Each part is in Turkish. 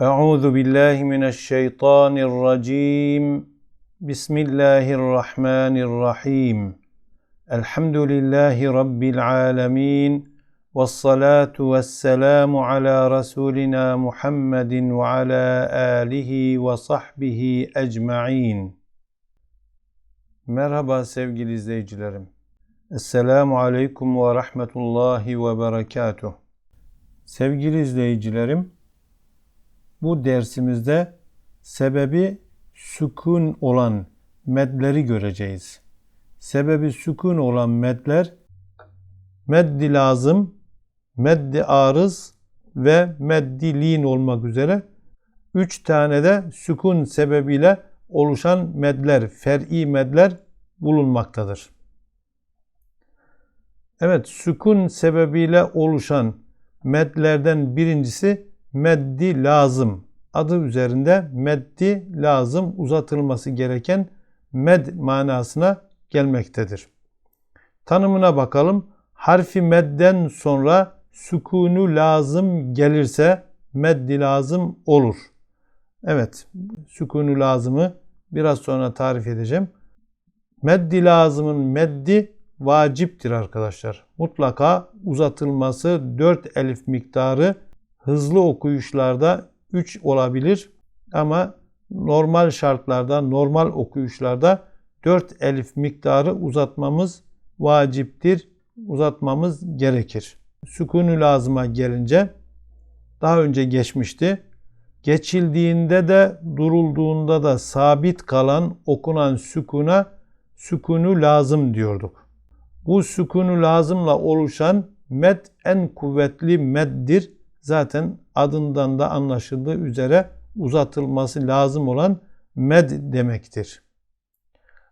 Euzu billahi mineşşeytanirracim. Bismillahirrahmanirrahim. Elhamdülillahi rabbil alamin. Ves salatu vesselamu ala rasulina Muhammedin ve ala alihi ve sahbihi ecmaîn. Merhaba sevgili izleyicilerim. Esselamu aleyküm ve rahmetullahi ve berekatuh. Sevgili izleyicilerim, bu dersimizde sebebi sükun olan medleri göreceğiz. Sebebi sükun olan medler meddi lazım, meddi arız ve meddi lin olmak üzere üç tane de sükun sebebiyle oluşan medler, fer'i medler bulunmaktadır. Evet, sükun sebebiyle oluşan medlerden birincisi meddi lazım. Adı üzerinde meddi lazım uzatılması gereken med manasına gelmektedir. Tanımına bakalım. Harfi medden sonra sükunu lazım gelirse meddi lazım olur. Evet, sükunu lazımı biraz sonra tarif edeceğim. Meddi lazımın meddi vaciptir arkadaşlar. Mutlaka uzatılması 4 elif miktarı hızlı okuyuşlarda 3 olabilir ama normal şartlarda, normal okuyuşlarda 4 elif miktarı uzatmamız vaciptir. Uzatmamız gerekir. Sükunu lazıma gelince daha önce geçmişti. Geçildiğinde de durulduğunda da sabit kalan okunan sükuna sükunu lazım diyorduk. Bu sükunu lazımla oluşan med en kuvvetli meddir. Zaten adından da anlaşıldığı üzere uzatılması lazım olan med demektir.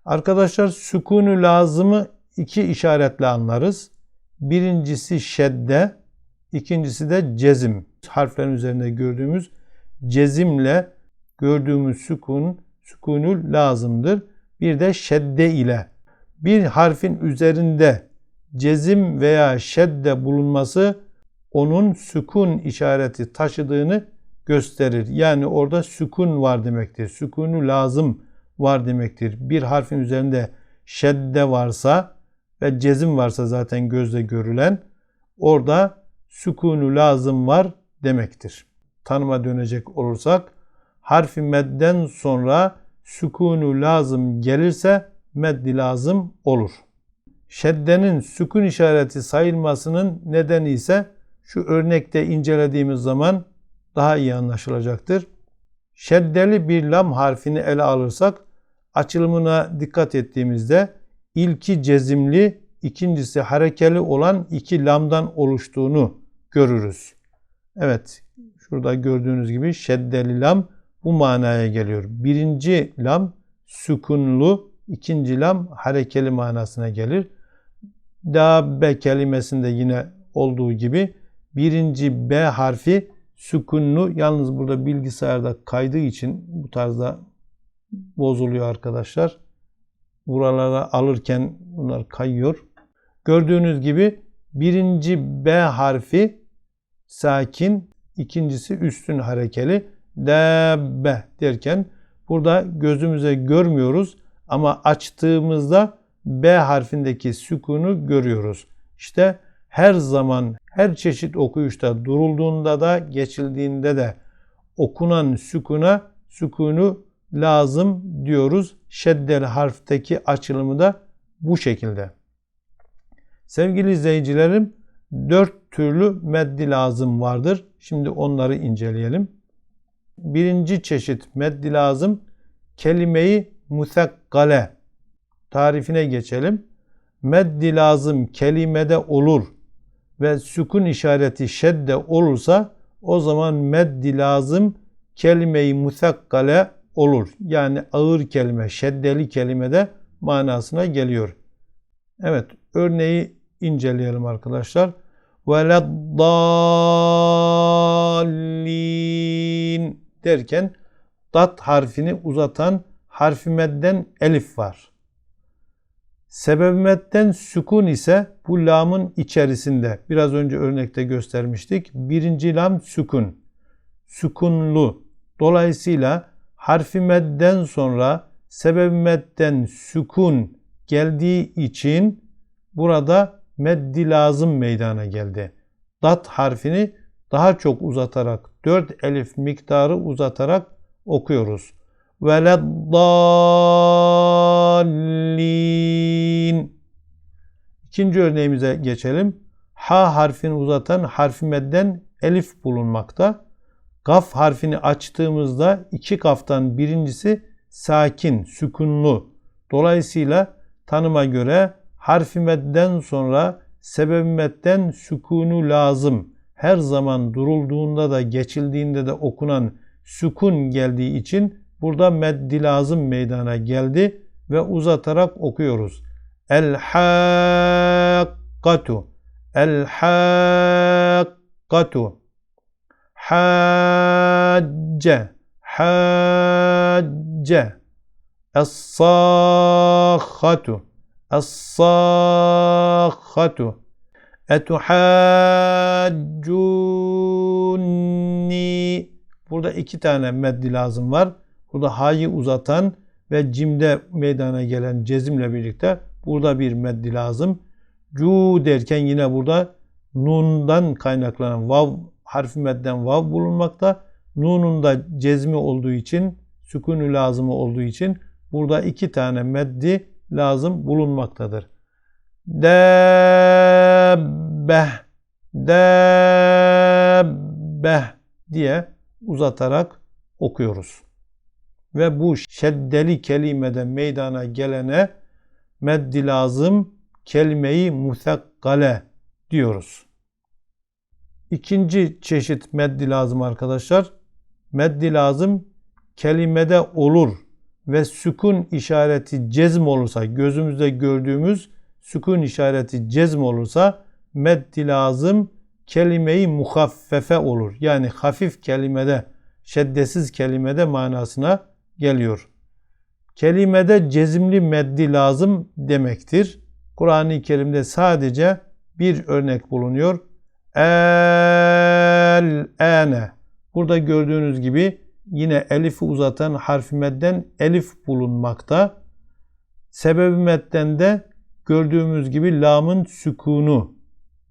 Arkadaşlar sükunu lazımı iki işaretle anlarız. Birincisi şedde, ikincisi de cezim. Harflerin üzerinde gördüğümüz cezimle gördüğümüz sükun, sükunu lazımdır. Bir de şedde ile. Bir harfin üzerinde cezim veya şedde bulunması onun sükun işareti taşıdığını gösterir. Yani orada sükun var demektir. Sükunu lazım var demektir. Bir harfin üzerinde şedde varsa ve cezim varsa zaten gözle görülen orada sükunu lazım var demektir. Tanıma dönecek olursak harfi medden sonra sükunu lazım gelirse meddi lazım olur. Şeddenin sükun işareti sayılmasının nedeni ise şu örnekte incelediğimiz zaman daha iyi anlaşılacaktır. Şeddeli bir lam harfini ele alırsak açılımına dikkat ettiğimizde ilki cezimli, ikincisi harekeli olan iki lamdan oluştuğunu görürüz. Evet, şurada gördüğünüz gibi şeddeli lam bu manaya geliyor. Birinci lam sükunlu, ikinci lam harekeli manasına gelir. Dabbe kelimesinde yine olduğu gibi birinci B harfi sükunlu yalnız burada bilgisayarda kaydığı için bu tarzda bozuluyor arkadaşlar. Buralara alırken bunlar kayıyor. Gördüğünüz gibi birinci B harfi sakin, ikincisi üstün harekeli. Dabbe derken burada gözümüze görmüyoruz ama açtığımızda B harfindeki sükunu görüyoruz. İşte her zaman her çeşit okuyuşta durulduğunda da geçildiğinde de okunan sükuna sükunu lazım diyoruz. Şeddeli harfteki açılımı da bu şekilde. Sevgili izleyicilerim dört türlü meddi lazım vardır. Şimdi onları inceleyelim. Birinci çeşit meddi lazım kelimeyi musakkale tarifine geçelim. Meddi lazım kelimede olur ve sükun işareti şedde olursa o zaman meddi lazım kelimeyi musakkale olur. Yani ağır kelime, şeddeli kelime de manasına geliyor. Evet, örneği inceleyelim arkadaşlar. Veleddallin derken dat harfini uzatan harfi medden elif var. Sebebimetten sükun ise bu lamın içerisinde. Biraz önce örnekte göstermiştik. Birinci lam sükun. sükunlu. Dolayısıyla harfi medden sonra sebeb medden sükun geldiği için burada meddi lazım meydana geldi. Dat harfini daha çok uzatarak, dört elif miktarı uzatarak okuyoruz. Veleddallin. İkinci örneğimize geçelim. Ha harfini uzatan harfi medden elif bulunmakta. Gaf harfini açtığımızda iki kaftan birincisi sakin, sükunlu. Dolayısıyla tanıma göre harfi medden sonra sebeb medden sükunu lazım. Her zaman durulduğunda da geçildiğinde de okunan sükun geldiği için burada meddi lazım meydana geldi ve uzatarak okuyoruz. El hakkatu El hakkatu Hacce Hacce Es-sâkhatu Es-sâkhatu Etuhaccunni Burada iki tane meddi lazım var. Burada ha'yı uzatan ve cimde meydana gelen cezimle birlikte burada bir meddi lazım. Cu derken yine burada nundan kaynaklanan vav harfi medden vav bulunmakta. Nunun da cezmi olduğu için, sükûnü lazımı olduğu için burada iki tane meddi lazım bulunmaktadır. Debbe, debbe diye uzatarak okuyoruz. Ve bu şeddeli kelimede meydana gelene meddi lazım kelimeyi musakkale diyoruz. İkinci çeşit meddi lazım arkadaşlar. Meddi lazım kelimede olur ve sükun işareti cezm olursa gözümüzde gördüğümüz sükun işareti cezm olursa meddi lazım kelimeyi muhaffefe olur. Yani hafif kelimede, şeddesiz kelimede manasına geliyor. Kelimede cezimli meddi lazım demektir. Kur'an-ı Kerim'de sadece bir örnek bulunuyor. El ene. Burada gördüğünüz gibi yine elifi uzatan harfi medden elif bulunmakta. Sebebi medden de gördüğümüz gibi lamın sükunu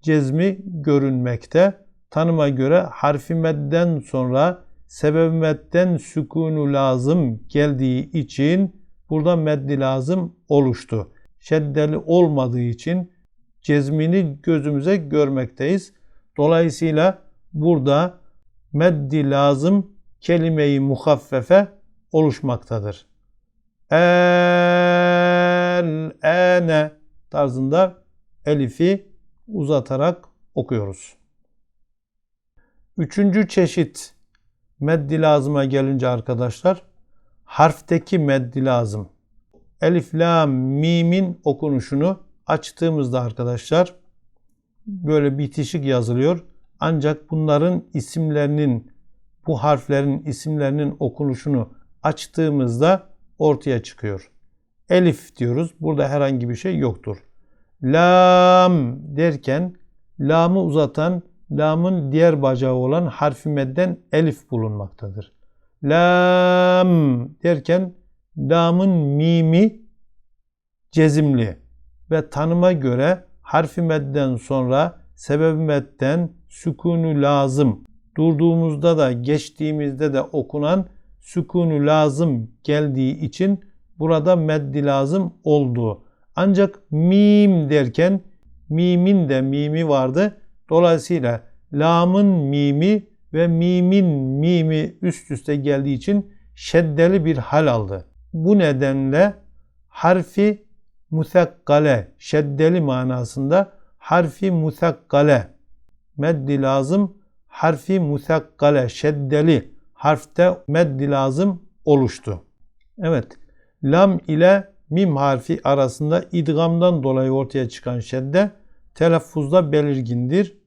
cezmi görünmekte. Tanıma göre harfi medden sonra sebeb sükunu lazım geldiği için burada meddi lazım oluştu. Şeddeli olmadığı için cezmini gözümüze görmekteyiz. Dolayısıyla burada meddi lazım kelimeyi muhaffefe oluşmaktadır. El ene tarzında elifi uzatarak okuyoruz. Üçüncü çeşit meddi lazıma gelince arkadaşlar harfteki meddi lazım. Elif, la, mimin okunuşunu açtığımızda arkadaşlar böyle bitişik yazılıyor. Ancak bunların isimlerinin bu harflerin isimlerinin okunuşunu açtığımızda ortaya çıkıyor. Elif diyoruz. Burada herhangi bir şey yoktur. Lam derken lamı uzatan lamın diğer bacağı olan harfi medden elif bulunmaktadır. Lam derken lamın mimi cezimli ve tanıma göre harfi medden sonra sebeb medden sükunu lazım durduğumuzda da geçtiğimizde de okunan sükunu lazım geldiği için burada meddi lazım oldu. Ancak mim derken mimin de mimi vardı. Dolayısıyla lamın mimi ve mimin mimi üst üste geldiği için şeddeli bir hal aldı. Bu nedenle harfi musakkale, şeddeli manasında harfi musakkale, meddi lazım, harfi musakkale, şeddeli harfte meddi lazım oluştu. Evet, lam ile mim harfi arasında idgamdan dolayı ortaya çıkan şedde telaffuzda belirgindir.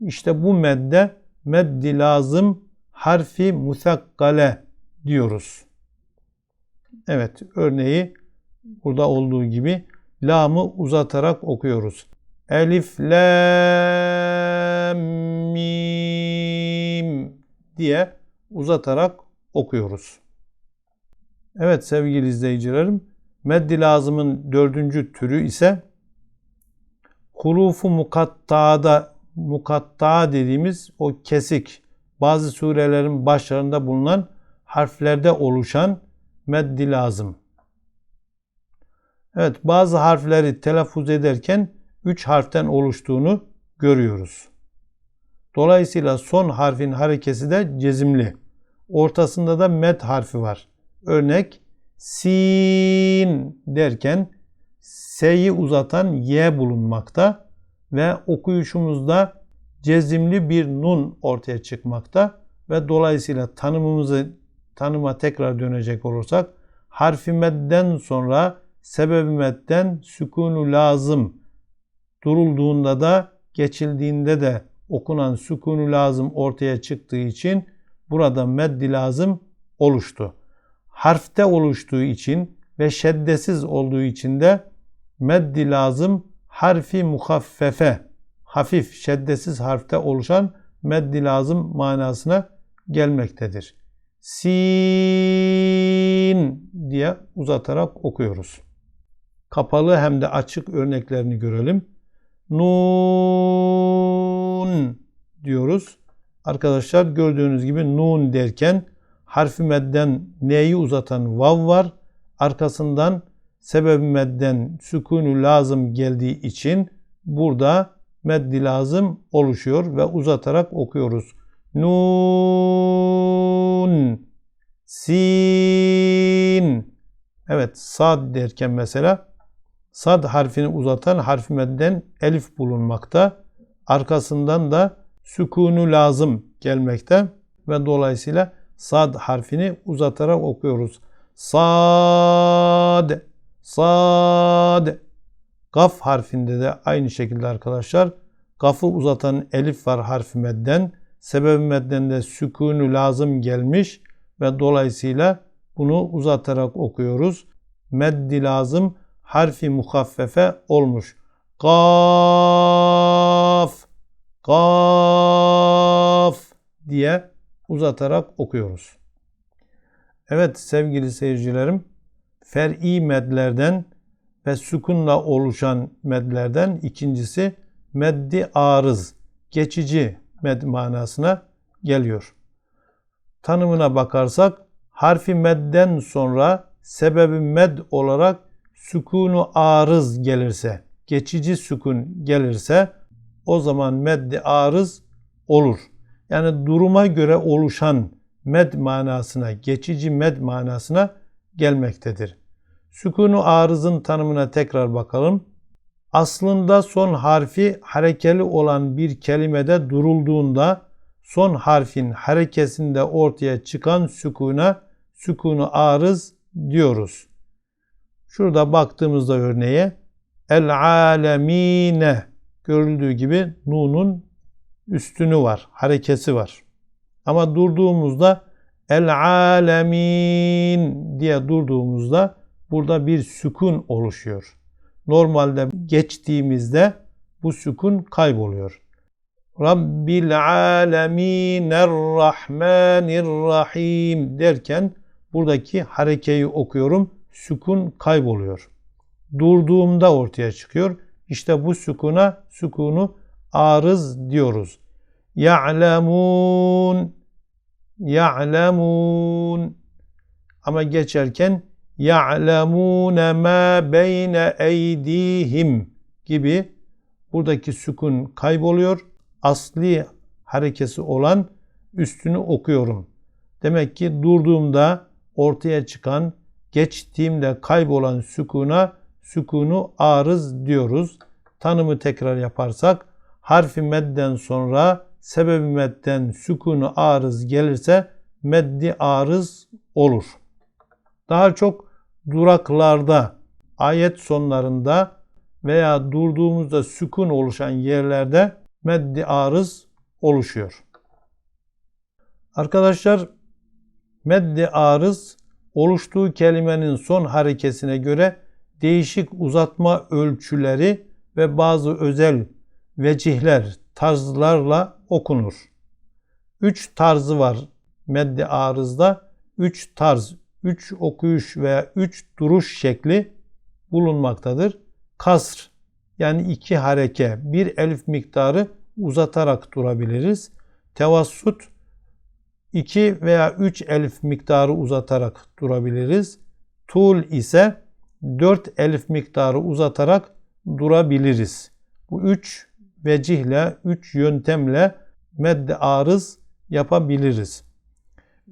İşte bu medde meddi lazım harfi musakkale diyoruz. Evet örneği burada olduğu gibi lamı uzatarak okuyoruz. Elif, lam, mim diye uzatarak okuyoruz. Evet sevgili izleyicilerim, meddi lazımın dördüncü türü ise hurufu mukatta'da mukatta dediğimiz o kesik bazı surelerin başlarında bulunan harflerde oluşan meddi lazım. Evet bazı harfleri telaffuz ederken üç harften oluştuğunu görüyoruz. Dolayısıyla son harfin harekesi de cezimli. Ortasında da med harfi var. Örnek sin derken s'yi uzatan y bulunmakta ve okuyuşumuzda cezimli bir nun ortaya çıkmakta ve dolayısıyla tanımımızı tanıma tekrar dönecek olursak harfi medden sonra sebebi medden sükunu lazım durulduğunda da geçildiğinde de okunan sükunu lazım ortaya çıktığı için burada meddi lazım oluştu. Harfte oluştuğu için ve şeddesiz olduğu için de meddi lazım harfi muhaffefe hafif şeddesiz harfte oluşan meddi lazım manasına gelmektedir. Sin diye uzatarak okuyoruz. Kapalı hem de açık örneklerini görelim. Nun diyoruz. Arkadaşlar gördüğünüz gibi nun derken harfi medden neyi uzatan vav var. Arkasından sebebi medden sükunu lazım geldiği için burada meddi lazım oluşuyor ve uzatarak okuyoruz. Nun sin Evet sad derken mesela sad harfini uzatan harfi medden elif bulunmakta. Arkasından da sükunu lazım gelmekte ve dolayısıyla sad harfini uzatarak okuyoruz. Sad, sad. Gaf harfinde de aynı şekilde arkadaşlar gafı uzatan elif var harfi medden. Sebebi medden de sükunu lazım gelmiş ve dolayısıyla bunu uzatarak okuyoruz. Meddi lazım harfi muhaffefe olmuş. Gaf, gaf diye uzatarak okuyoruz. Evet sevgili seyircilerim, fer'i medlerden ve sükunla oluşan medlerden ikincisi meddi arız, geçici med manasına geliyor. Tanımına bakarsak harfi medden sonra sebebi med olarak sükunu arız gelirse, geçici sükun gelirse o zaman meddi arız olur. Yani duruma göre oluşan med manasına, geçici med manasına gelmektedir. Sükunu arızın tanımına tekrar bakalım. Aslında son harfi harekeli olan bir kelimede durulduğunda son harfin harekesinde ortaya çıkan sükuna sükunu arız diyoruz. Şurada baktığımızda örneğe el alemine görüldüğü gibi nunun üstünü var, harekesi var. Ama durduğumuzda el alemin diye durduğumuzda burada bir sükun oluşuyor. Normalde geçtiğimizde bu sükun kayboluyor. Rabbil aleminirrahmanirrahim derken buradaki harekeyi okuyorum. Sükun kayboluyor. Durduğumda ortaya çıkıyor. İşte bu sükuna sükunu arız diyoruz. Ya'lemun ya'lemun ama geçerken ya'lemune ma beyne eydihim gibi buradaki sükun kayboluyor. Asli harekesi olan üstünü okuyorum. Demek ki durduğumda ortaya çıkan, geçtiğimde kaybolan sükuna sükunu arız diyoruz. Tanımı tekrar yaparsak harfi medden sonra sebebi medden sükunu arız gelirse meddi arız olur. Daha çok duraklarda, ayet sonlarında veya durduğumuzda sükun oluşan yerlerde meddi arız oluşuyor. Arkadaşlar meddi arız oluştuğu kelimenin son harekesine göre değişik uzatma ölçüleri ve bazı özel vecihler, tarzlarla okunur. Üç tarzı var meddi arızda. Üç tarz, üç okuyuş veya üç duruş şekli bulunmaktadır. Kasr yani iki hareke, bir elif miktarı uzatarak durabiliriz. Tevassut iki veya üç elif miktarı uzatarak durabiliriz. Tul ise dört elif miktarı uzatarak durabiliriz. Bu üç vecihle, üç yöntemle medde arız yapabiliriz.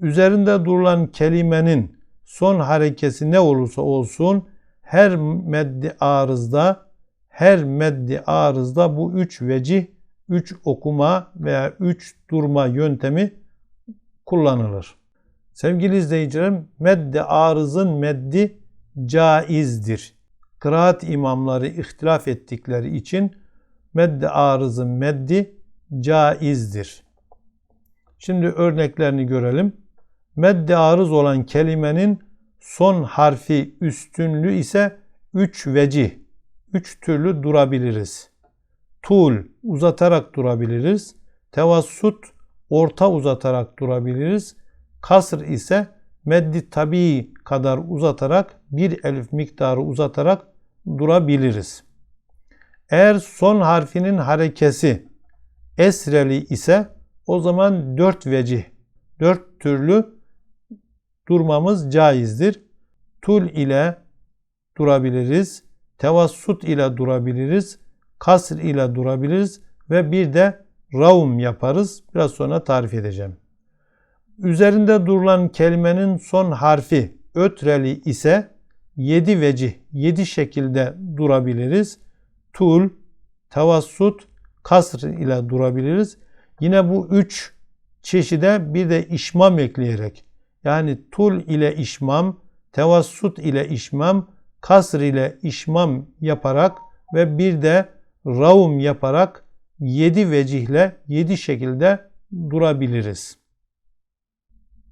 Üzerinde durulan kelimenin son harekesi ne olursa olsun her meddi arızda her meddi arızda bu üç vecih, üç okuma veya üç durma yöntemi kullanılır. Sevgili izleyicilerim, meddi arızın meddi caizdir. Kıraat imamları ihtilaf ettikleri için meddi arızın meddi caizdir. Şimdi örneklerini görelim. Meddi arız olan kelimenin son harfi üstünlüğü ise üç vecih, üç türlü durabiliriz. Tul uzatarak durabiliriz. Tevassut orta uzatarak durabiliriz. Kasr ise meddi tabi kadar uzatarak bir elif miktarı uzatarak durabiliriz. Eğer son harfinin harekesi esreli ise o zaman dört vecih, dört türlü durmamız caizdir. Tul ile durabiliriz, tevassut ile durabiliriz, kasr ile durabiliriz ve bir de raum yaparız. Biraz sonra tarif edeceğim. Üzerinde durulan kelimenin son harfi ötreli ise yedi vecih, yedi şekilde durabiliriz. Tul, tevassut, kasr ile durabiliriz. Yine bu üç çeşide bir de işmam ekleyerek yani tul ile işmam, tevassut ile işmam, kasr ile işmam yaparak ve bir de raum yaparak yedi vecihle yedi şekilde durabiliriz.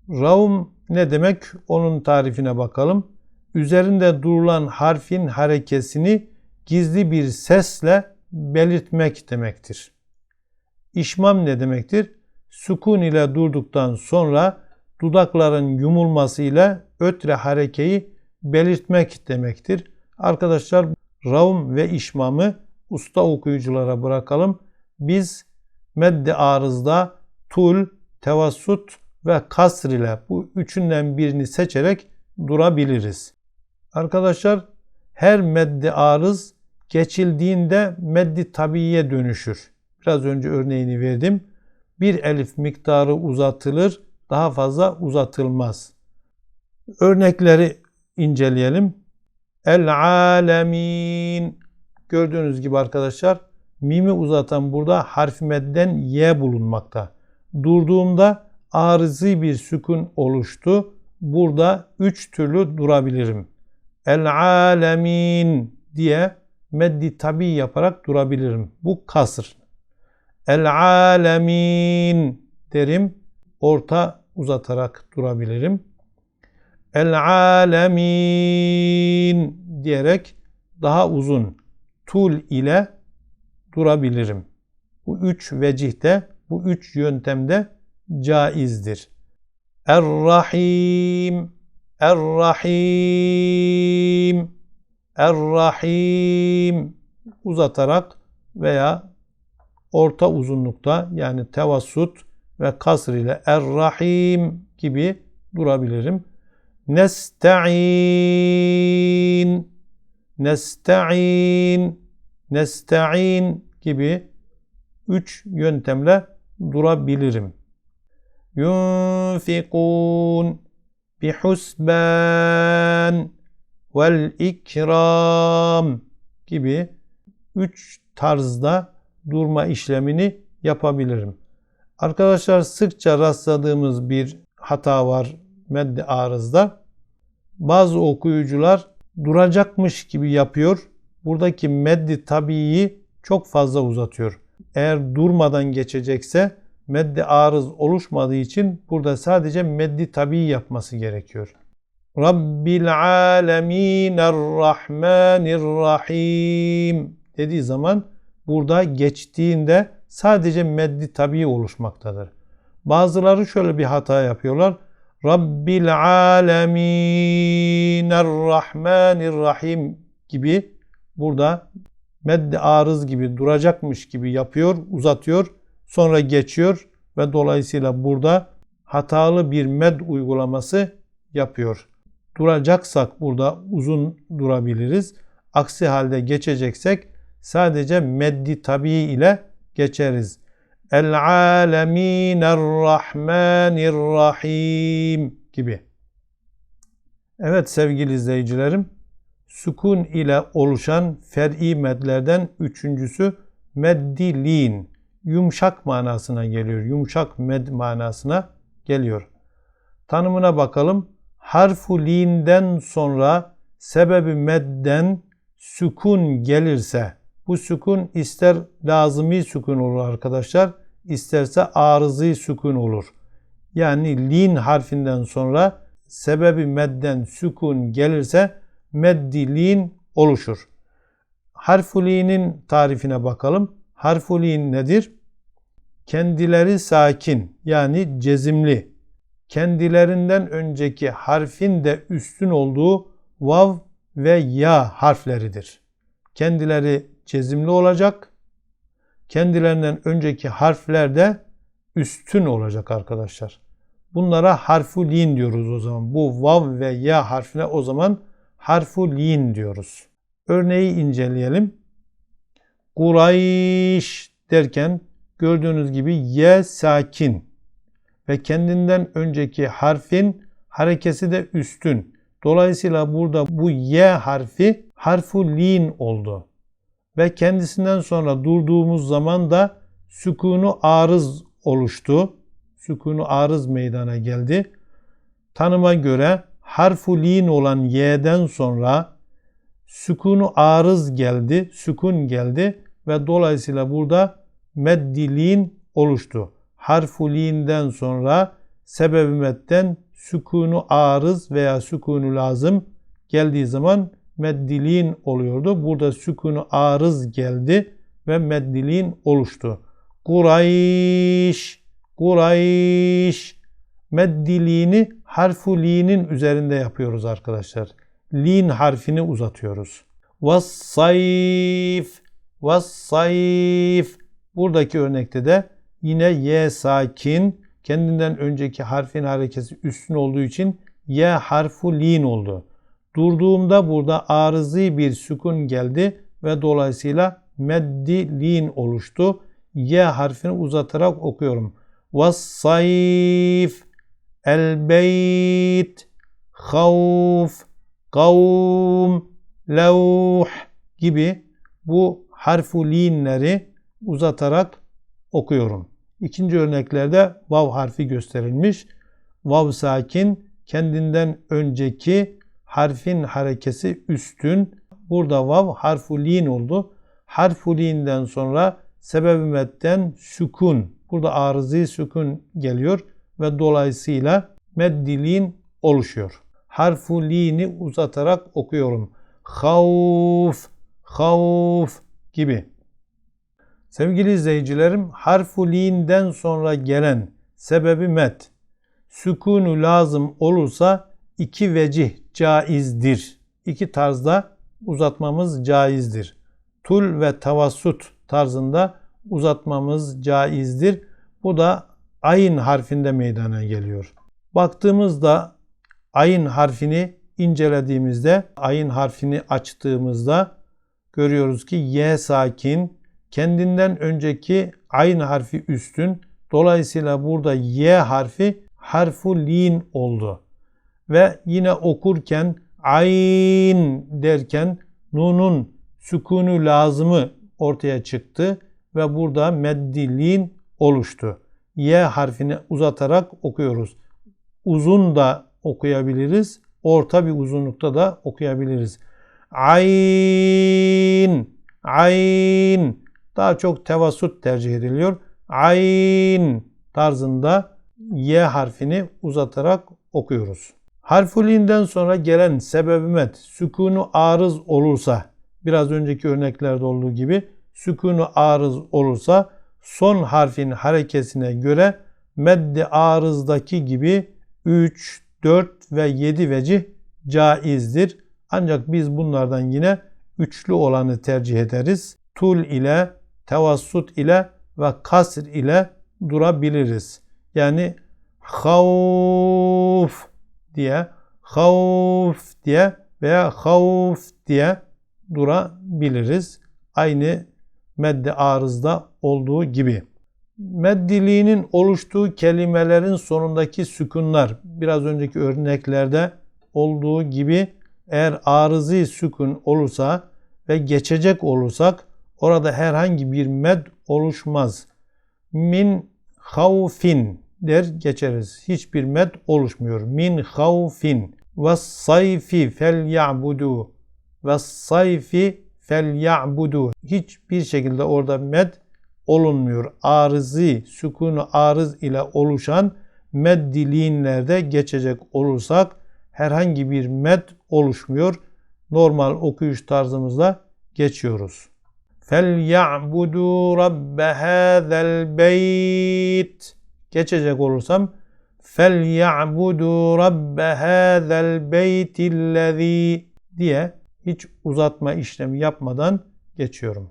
Raum ne demek? Onun tarifine bakalım. Üzerinde durulan harfin harekesini gizli bir sesle belirtmek demektir. İşmam ne demektir? Sukun ile durduktan sonra dudakların yumulması ile ötre harekeyi belirtmek demektir. Arkadaşlar raum ve işmamı usta okuyuculara bırakalım. Biz medde arızda tul, tevassut ve kasr ile bu üçünden birini seçerek durabiliriz. Arkadaşlar her meddi arız geçildiğinde meddi tabiye dönüşür. Biraz önce örneğini verdim. Bir elif miktarı uzatılır, daha fazla uzatılmaz. Örnekleri inceleyelim. El alemin. Gördüğünüz gibi arkadaşlar mimi uzatan burada harf medden y bulunmakta. Durduğumda arızi bir sükun oluştu. Burada üç türlü durabilirim. El alemin diye meddi tabi yaparak durabilirim. Bu kasır. El alemin derim. Orta uzatarak durabilirim. El alemin diyerek daha uzun tul ile durabilirim. Bu üç vecihte, bu üç yöntemde caizdir. Er-Rahim, Er-Rahim, Er-Rahim uzatarak veya orta uzunlukta yani tevassut ve kasr ile Er-Rahim gibi durabilirim. Nesta'in, Nesta'in, Nesta'in gibi üç yöntemle durabilirim. Yunfikun bihusban vel ikram gibi üç tarzda durma işlemini yapabilirim. Arkadaşlar sıkça rastladığımız bir hata var medde arızda. Bazı okuyucular duracakmış gibi yapıyor. Buradaki meddi tabiiyi çok fazla uzatıyor. Eğer durmadan geçecekse meddi arız oluşmadığı için burada sadece meddi tabii yapması gerekiyor. Rabbil alemin rahim dediği zaman burada geçtiğinde sadece meddi tabii oluşmaktadır. Bazıları şöyle bir hata yapıyorlar. Rabbil alemin rahmanirrahim gibi burada medde arız gibi duracakmış gibi yapıyor, uzatıyor, sonra geçiyor ve dolayısıyla burada hatalı bir med uygulaması yapıyor. Duracaksak burada uzun durabiliriz. Aksi halde geçeceksek sadece meddi tabi ile geçeriz. El aleminirrahmanirrahim gibi. Evet sevgili izleyicilerim, sükun ile oluşan fer'i medlerden üçüncüsü meddilin. Yumuşak manasına geliyor. Yumuşak med manasına geliyor. Tanımına bakalım. Harfu linden sonra sebebi medden sükun gelirse bu sükun ister lazımi sükun olur arkadaşlar, isterse arızı sükun olur. Yani lin harfinden sonra sebebi medden sükun gelirse meddi lin oluşur. Harfulinin tarifine bakalım. Harfulin nedir? Kendileri sakin yani cezimli. Kendilerinden önceki harfin de üstün olduğu vav ve ya harfleridir. Kendileri cezimli olacak. Kendilerinden önceki harfler de üstün olacak arkadaşlar. Bunlara harfu lin diyoruz o zaman. Bu vav ve ya harfine o zaman harfu lin diyoruz. Örneği inceleyelim. Kurayş derken gördüğünüz gibi ye sakin ve kendinden önceki harfin harekesi de üstün. Dolayısıyla burada bu ye harfi harfu lin oldu. Ve kendisinden sonra durduğumuz zaman da sükunu arız oluştu. Sükunu arız meydana geldi. Tanıma göre harfu lin olan y'den sonra sükunu arız geldi, sükun geldi ve dolayısıyla burada meddilin oluştu. Harfu linden sonra sebebi medden sükunu arız veya sükunu lazım geldiği zaman meddilin oluyordu. Burada sükunu arız geldi ve meddilin oluştu. Kurayş, Kurayş meddiliğini harfu li'nin üzerinde yapıyoruz arkadaşlar. Lin harfini uzatıyoruz. Vassayf, vassayf. Buradaki örnekte de yine y sakin kendinden önceki harfin hareketi üstün olduğu için y harfu lin oldu. Durduğumda burada arızi bir sükun geldi ve dolayısıyla meddi lin oluştu. Y harfini uzatarak okuyorum. Vassayf el beyt havf kavm levh gibi bu harfu linleri uzatarak okuyorum. İkinci örneklerde vav harfi gösterilmiş. Vav sakin kendinden önceki harfin harekesi üstün. Burada vav harfu lin oldu. Harfu linden sonra sebebi metten sükun. Burada arızi sükun geliyor ve dolayısıyla meddilin oluşuyor. Harfu lini uzatarak okuyorum. Havf, havf gibi. Sevgili izleyicilerim, harfu linden sonra gelen sebebi met, sükunu lazım olursa iki vecih caizdir. İki tarzda uzatmamız caizdir. Tul ve tavassut tarzında uzatmamız caizdir. Bu da ayın harfinde meydana geliyor. Baktığımızda ayın harfini incelediğimizde, ayın harfini açtığımızda görüyoruz ki y sakin, kendinden önceki ayn harfi üstün. Dolayısıyla burada y harfi harfu lin oldu. Ve yine okurken ayn derken nunun sükunu lazımı ortaya çıktı ve burada meddilin oluştu. Y harfini uzatarak okuyoruz. Uzun da okuyabiliriz. Orta bir uzunlukta da okuyabiliriz. Ayn, ayn. Daha çok tevasut tercih ediliyor. Ayn tarzında Y harfini uzatarak okuyoruz. Harfulinden sonra gelen sebebimet sükunu arız olursa biraz önceki örneklerde olduğu gibi sükunu arız olursa son harfin harekesine göre meddi arızdaki gibi 3, 4 ve 7 vecih caizdir. Ancak biz bunlardan yine üçlü olanı tercih ederiz. Tul ile, tevassut ile ve kasr ile durabiliriz. Yani havf diye, havf diye veya havf diye durabiliriz. Aynı medde arızda olduğu gibi. Meddiliğinin oluştuğu kelimelerin sonundaki sükunlar biraz önceki örneklerde olduğu gibi eğer arızı sükun olursa ve geçecek olursak orada herhangi bir med oluşmaz. Min havfin der geçeriz. Hiçbir med oluşmuyor. Min havfin ve sayfi fel ya'budu ve sayfi fel ya'budu. Hiçbir şekilde orada med olunmuyor. Arızı, sükunu arız ile oluşan meddiliğinlerde geçecek olursak herhangi bir med oluşmuyor. Normal okuyuş tarzımızda geçiyoruz. فَلْيَعْبُدُوا رَبَّ هَذَا الْبَيْتِ Geçecek olursam فَلْيَعْبُدُوا رَبَّ هَذَا الْبَيْتِ الَّذ۪ي diye hiç uzatma işlemi yapmadan geçiyorum.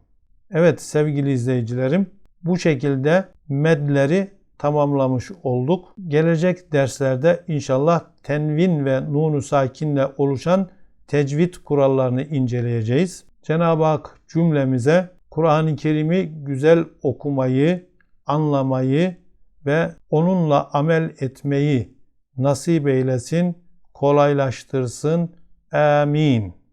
Evet sevgili izleyicilerim bu şekilde medleri tamamlamış olduk. Gelecek derslerde inşallah tenvin ve nunu sakinle oluşan tecvid kurallarını inceleyeceğiz. Cenab-ı Hak cümlemize Kur'an-ı Kerim'i güzel okumayı, anlamayı ve onunla amel etmeyi nasip eylesin, kolaylaştırsın. Amin.